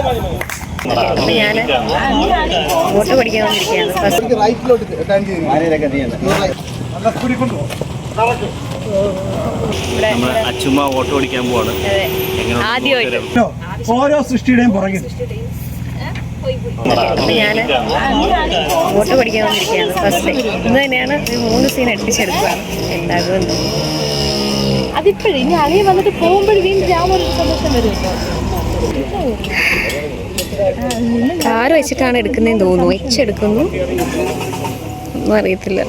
അപ്പൊ ഞാൻ വോട്ട് പഠിക്കാൻ പോവാണ് ഓരോ സൃഷ്ടിയുടെയും പുറകിൽ ഞാൻ വോട്ട് പഠിക്കാൻ വന്നിരിക്കുകയാണ് ഫസ്റ്റ് ഇന്ന് തന്നെയാണ് മൂന്ന് സീൻ അടുപ്പിച്ചെടുക്കുകയാണ് എന്താകുമെന്ന് അതിപ്പോഴും ഇനി അളിയെ വന്നിട്ട് പോകുമ്പോഴും വീണ്ടും രാമൊരു സന്തോഷം വരും കാറ് വെച്ചിട്ടാണ് എടുക്കുന്നതെന്ന് തോന്നുന്നു. വെച്ചെടുക്കുന്നു. ഒന്നും അറിയത്തില്ല.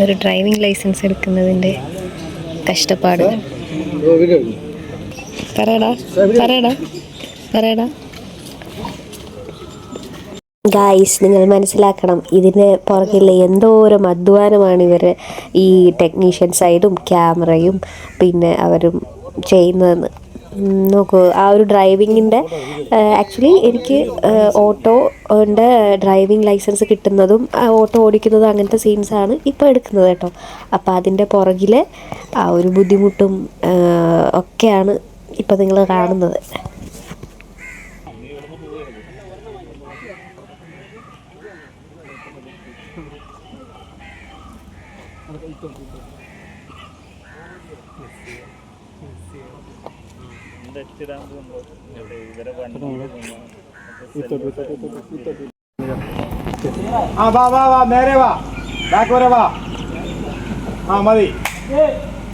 ഒരു ഡ്രൈവിംഗ് ലൈസൻസ് എടുക്കുന്നതിന്റെ കഷ്ടപ്പാട്. പറയടാ. പറയടാ. പറയടാ. ഗായ്സ് നിങ്ങൾ മനസ്സിലാക്കണം ഇതിന് പുറകിലെ എന്തോരം അധ്വാനമാണ് ഇവർ ഈ ടെക്നീഷ്യൻ ആയതും ക്യാമറയും പിന്നെ അവരും ചെയ്യുന്നതെന്ന്. നോക്കൂ ആ ഒരു ഡ്രൈവിങ്ങിന്റെ ആക്ച്വലി എനിക്ക് ഓട്ടോന്റെ ഡ്രൈവിംഗ് ലൈസൻസ് കിട്ടുന്നതും ഓട്ടോ ഓടിക്കുന്നതും അങ്ങനത്തെ സീൻസാണ് ഇപ്പോൾ എടുക്കുന്നത് കേട്ടോ. അപ്പോൾ അതിന്റെ പുറകിൽ ആ ഒരു ബുദ്ധിമുട്ടും ഒക്കെയാണ് ഇപ്പോൾ നിങ്ങൾ കാണുന്നത്. ആ വാ വാ വാ നേരെ വാ. ബാക്ക് വരെ വാ. ആ മതി.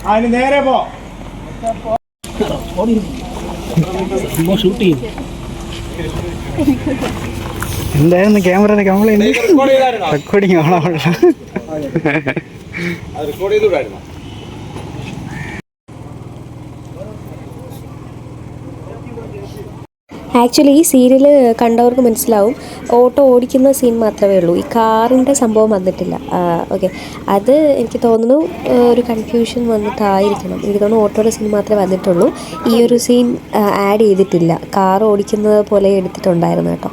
ആ ഇനി നേരെ പോ. എന്തായിരുന്നു ക്യാമറയുടെ കംപ്ലൈന്റ് റെക്കോർഡിങ് ആണോ റെക്കോർഡ് ചെയ്തുകൂടായിരുന്നു ആക്ച്വലി ഈ സീരിയൽ കണ്ടവർക്ക് മനസ്സിലാവും. ഓട്ടോ ഓടിക്കുന്ന സീൻ മാത്രമേ ഉള്ളൂ. ഈ കാറിന്റെ സംഭവം വന്നിട്ടില്ല. ഓക്കെ അത് എനിക്ക് തോന്നുന്നു ഒരു കൺഫ്യൂഷൻ വന്നിട്ടായിരിക്കണം. എനിക്ക് തോന്നുന്നു ഓട്ടോയുടെ സീൻ മാത്രമേ വന്നിട്ടുള്ളൂ. ഈ ഒരു സീൻ ആഡ് ചെയ്തിട്ടില്ല. കാർ ഓടിക്കുന്നത് പോലെ എടുത്തിട്ടുണ്ടായിരുന്നു കേട്ടോ.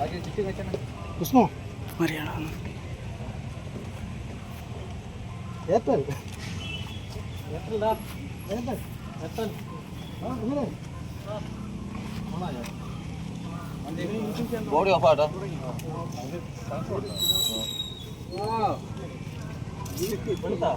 કૃષ્ણ હરિયાણા એપલ એપલ દા એપલ એપલ હા હરે હા કોણ આ બોડી ઓફ આટા વાહ ઈ કી બનતા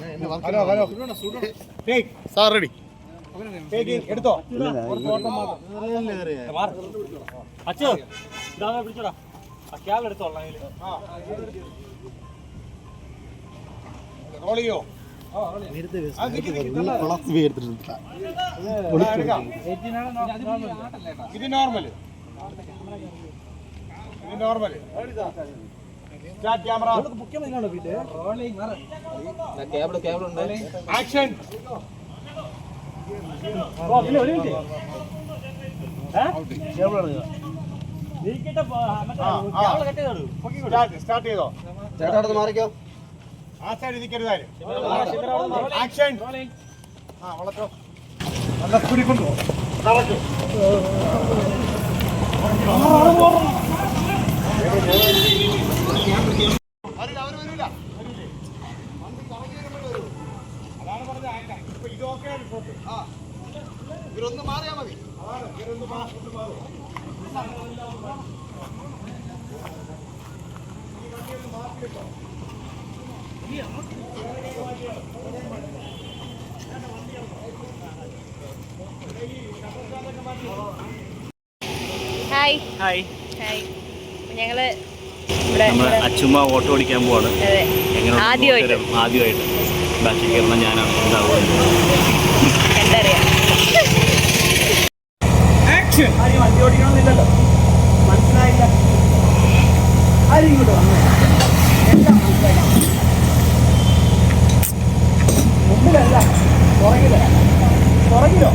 ഹലോ ഹലോ സാർ റെഡി എടുത്തോ അച്ഛോ ഇതാ പിടിച്ചോടാ ക്യാബ് എടുത്തോളാം റോൾ ചെയ്യോ ഇത് നോർമൽ ഇത് നോർമൽ ആക്ഷൻ സ്റ്റാർട്ട് ചെയ്തോ? ചേട്ടാ അടുത്ത് മാറിക്കോ. ആ സൈഡ് നിൽക്കരുതായാലും ആക്ഷൻ ആ വളർത്തോ നല്ല സ്പീഡിൽ കൊണ്ടുപോ ഇവരൊന്ന് മാറിയാ മതി ഇവരൊന്ന് മാ ഒന്ന് മാറും ഹായ് ഹായ് ഹായ് ഞങ്ങൾ അച്ചുമ്മ ഓട്ടോ ഓടിക്കാൻ പോവാണ്. ആദ്യമായിട്ട്. ബാക്കി കയറുന്ന ഞാനാണ്. ഉണ്ടാവുക കണ്ടറിയാം. ആക്ഷൻ ആരും വണ്ടി ഓടിക്കണമെന്നില്ലല്ലോ മനസ്സിലായില്ല. ആരും ഇങ്ങോട്ട് വന്നു? എല്ലാം മനസ്സിലായി മുമ്പിലല്ല. പുറകില. പുറകിലോ?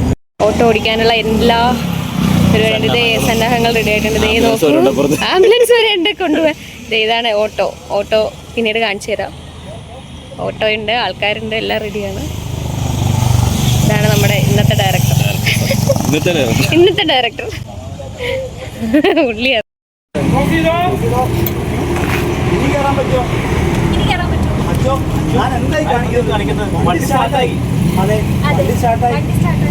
ഓട്ടോ ഓടിക്കാനുള്ള എല്ലാ പരിപാടി ഇതേ സന്നാഹങ്ങൾ റെഡി ആയിട്ടുണ്ട്. ദേ ആംബുലൻസ് വരെ ഉണ്ട് നോക്കൂ ആംബുലൻസ് വരെ ഉണ്ട് കൊണ്ടുപോകാൻ ദേ ഇതാണ് ഓട്ടോ. ഓട്ടോ പിന്നീട് കാണിച്ചു തരാം. ഓട്ടോ ഉണ്ട് ആൾക്കാരുണ്ട് എല്ലാം റെഡിയാണ് ഇതാണ് നമ്മുടെ ഇന്നത്തെ ഡയറക്ടർ ഇന്നത്തെ ഇന്നത്തെ ഡയറക്ടർ ഉള്ളിയാണ് ഞാൻ എന്തായി കാണിക്കുന്നത്? കാണിക്കുന്നത്? സ്റ്റാർട്ടായി അതെ വണ്ടി സ്റ്റാർട്ടായി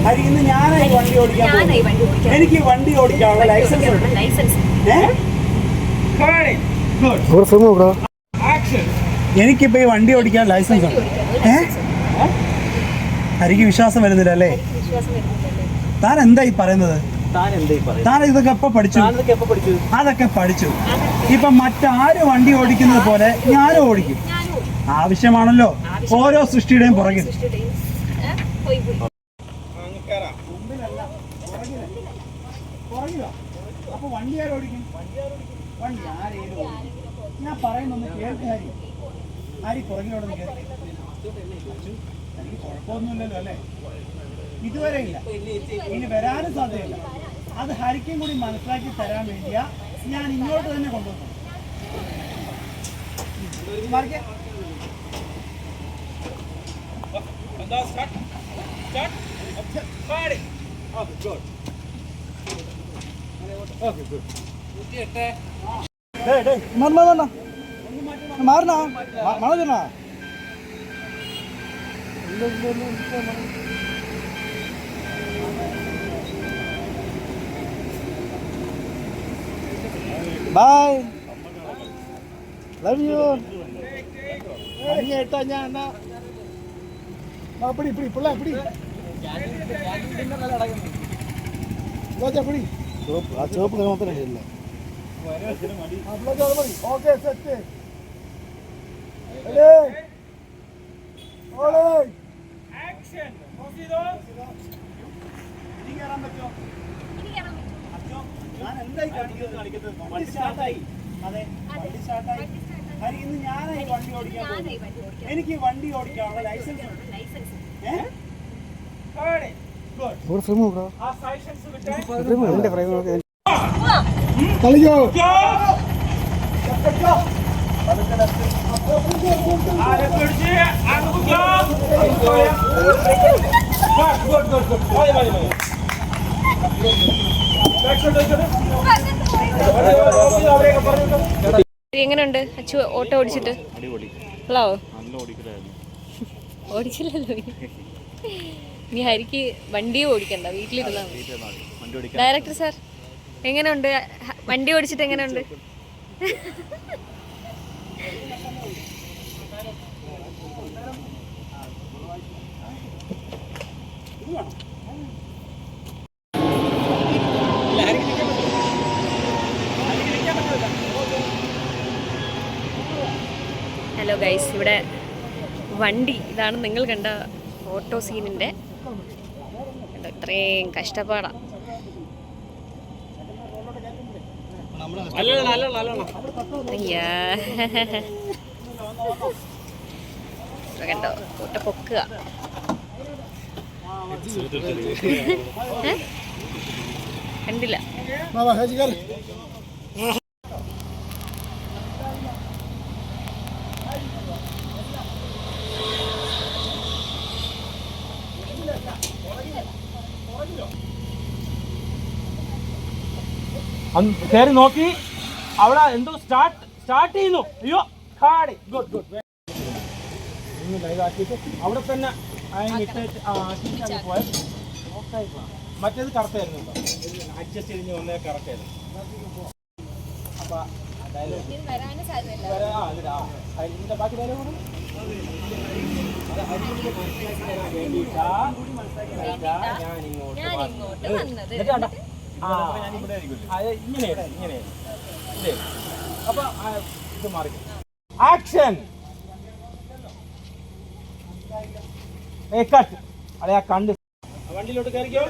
ഹരി ഇന്ന് ഞാനായി വണ്ടി ഓടിക്കാൻ എനിക്ക് വണ്ടി ഓടിക്കാനുള്ള ലൈസൻസ് ഉണ്ട്. എനിക്കിപ്പോ ഈ വണ്ടി ഓടിക്കാൻ ലൈസൻസ് ഉണ്ട്. ഏ? ഹരിക്ക് വിശ്വാസം വരുന്നില്ല അല്ലേ താൻ എന്താ ഈ പറയുന്നത്? താൻ ഇതൊക്കെ എപ്പോ പഠിച്ചു? താനൊക്കെ എപ്പോ പഠിച്ചു? അതൊക്കെ പഠിച്ചു. ഇപ്പൊ മറ്റാരും വണ്ടി ഓടിക്കുന്നത് പോലെ ഞാനും ഓടിക്കും. ആവശ്യമാണല്ലോ. ഓരോ സൃഷ്ടിയുടെയും പുറകിൽ. അപ്പൊ വണ്ടി ആരോടിക്കും വണ്ടി ആരേലും. ഞാൻ പറയുന്നൊന്ന് കേൾക്ക് ഹരി ഹരി പുറകിലോടൊന്ന് കേൾക്ക് എനിക്ക് കുഴപ്പമൊന്നുമില്ലല്ലോ അല്ലേ ഇതുവരെ ഇല്ല ഇനി വരാനും സാധ്യതയില്ല അത് ഹരിക്കും കൂടി മനസ്സിലാക്കി തരാൻ വേണ്ടിയാ ഞാൻ ഇങ്ങോട്ട് തന്നെ കൊണ്ടുവന്നു മാറിക്കേ. ഡേയ് ഡേയ് മാറണ മാറണ മാറണ മണ ബായ് ലവ് യു കേട്ടാ ഞാൻ എന്നാ ആ, പിടി പിടി പിള്ള ആ മാത്രമേ ഓക്കെ സെറ്റ് ആക്ഷൻ കയറാൻ പറ്റുമോ ഞാൻ എന്തായി കാണിക്കുന്നത് കാണിക്കുന്നത് വണ്ടി സ്റ്റാർട്ടായി അതെ വണ്ടി സ്റ്റാർട്ടായി ഹരി ഇന്ന് ഞാനായി വണ്ടി ഓടിക്കാൻ എനിക്ക് വണ്ടി ഓടിക്കാനുള്ള ലൈസൻസ് ഉണ്ട് ഏ? Good. ഇവിടെ ഫ്രെയിം ബ്രോ എന്റെ ഫ്രെയിം കളിക്കോ? എങ്ങനെയുണ്ട്? അച്ചു ഓട്ടോ ഓടിച്ചിട്ട്? ഓടിച്ചില്ലല്ലോ. ഇനി. വണ്ടി ഹരിക്ക് വണ്ടിയും ഓടിക്കണ്ട വീട്ടിലിരുന്നാൽ ഡയറക്ടർ സാർ എങ്ങനെയുണ്ട്? വണ്ടി ഓടിച്ചിട്ട് എങ്ങനെയുണ്ട്? ഹലോ ഗൈസ് ഇവിടെ വണ്ടി ഇതാണ് നിങ്ങൾ കണ്ട ഫോട്ടോ സീനിന്റെ ഇത്രയും കഷ്ടപ്പാടാണ് അയ്യാ. കണ്ടോ കൂട്ട പൊക്കുക? കണ്ടില്ല. കയറി നോക്കി. അവിടെ എന്തോ സ്റ്റാർട്ട് സ്റ്റാർട്ട് ചെയ്യുന്നു. അയ്യോ ഹാടി ഗുഡ് ഗുഡ് ഒന്ന് അവിടെ തന്നെ മറ്റേത് കറക്റ്റായിരുന്നു അഡ്ജസ്റ്റ് ചെയ്ത് വന്നേ കറക്റ്റായിരുന്നു അപ്പൊ ഇതിന്റെ ബാക്കി ഡയലോഗ് ഞാൻ ഇങ്ങോട്ട്. എന്നിട്ട് ഇങ്ങനെ ഇങ്ങനെ? അപ്പൊ ഇത് മാറി. ആക്ഷൻ ഏ കട്ട് അതെ ആ കണ്ട്. വണ്ടിയിലോട്ട് കയറിക്കോ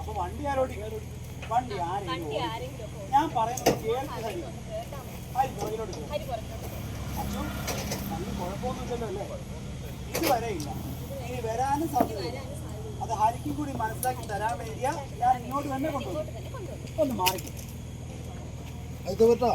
അപ്പൊ വണ്ടി ആരോടിക്കും വണ്ടി ആരെങ്കിലും ഞാൻ പറയുന്നത് കേൾക്ക് ഹരി ഹരി പുറകിലോട്ട് കേറ്. അച്ഛോ, നല്ല കുഴപ്പമൊന്നുമില്ലല്ലോ അല്ലേ? ഇതുവരെ ഇല്ല. ഇനി വരാനും സാധ്യതയില്ല. അത് ഹരിക്കും കൂടി മനസ്സിലാക്കി തരാൻ വേണ്ടിയാ ഞാൻ ഇങ്ങോട്ട് തന്നെ കൊണ്ടുപോകും ഒന്ന് മാറിക്കും. അത് കേട്ടോ